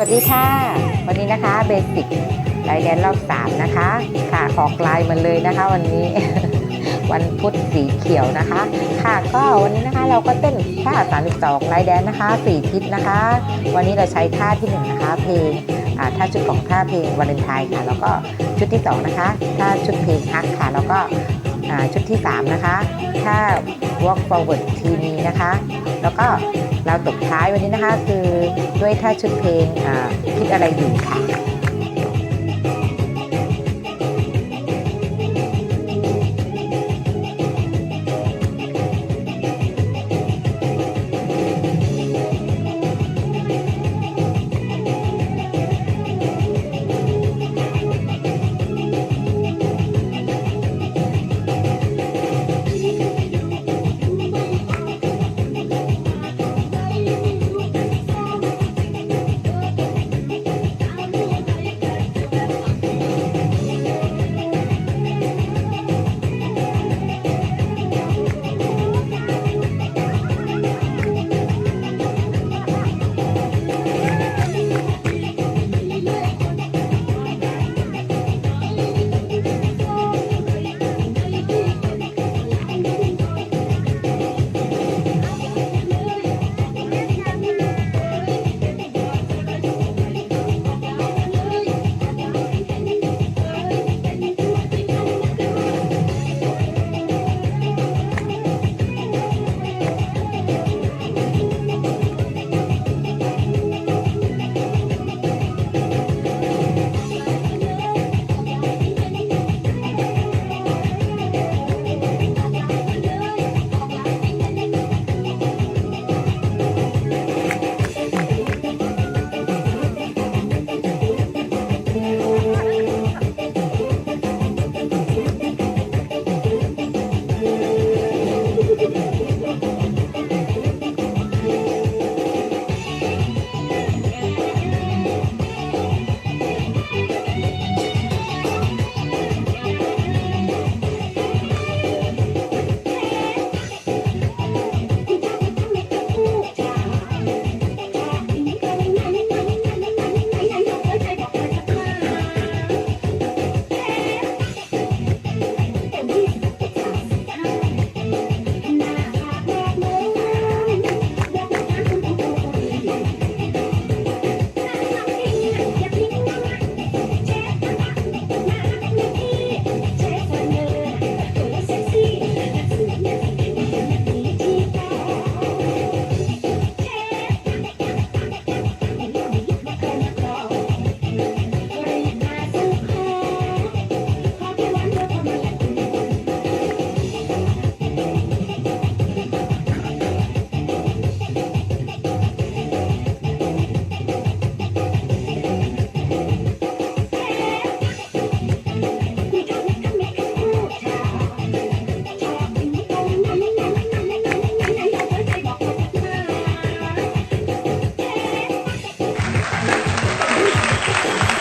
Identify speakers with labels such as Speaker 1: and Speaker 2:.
Speaker 1: สวัสดีค่ะ วันนี้นะคะเบสิกไลน์แดนรอบ3นะคะค่ะออกลายมาเลยนะคะ วันนี้ วันพุธสีเขียวนะคะ ค่ะก็วันนี้นะคะเราก็เต้นท่า32ไลน์แดนนะคะ4ทิศนะคะ วันนี้เราใช้ท่าที่1นนะคะเพลงท่าชุดของท่าเพลงวาเลนไทน์ค่ะ แล้วก็ชุดที่2นะคะท่าชุดเพลงฮักค่ะ แล้วก็ชุดที่3นะคะท่า walk forward ทีนี้นะคะ แล้วก็ เราตบท้ายวันนี้นะคะ คือด้วยท่าชุดเพลงอ่าคิดอะไรอยู่ค่ะ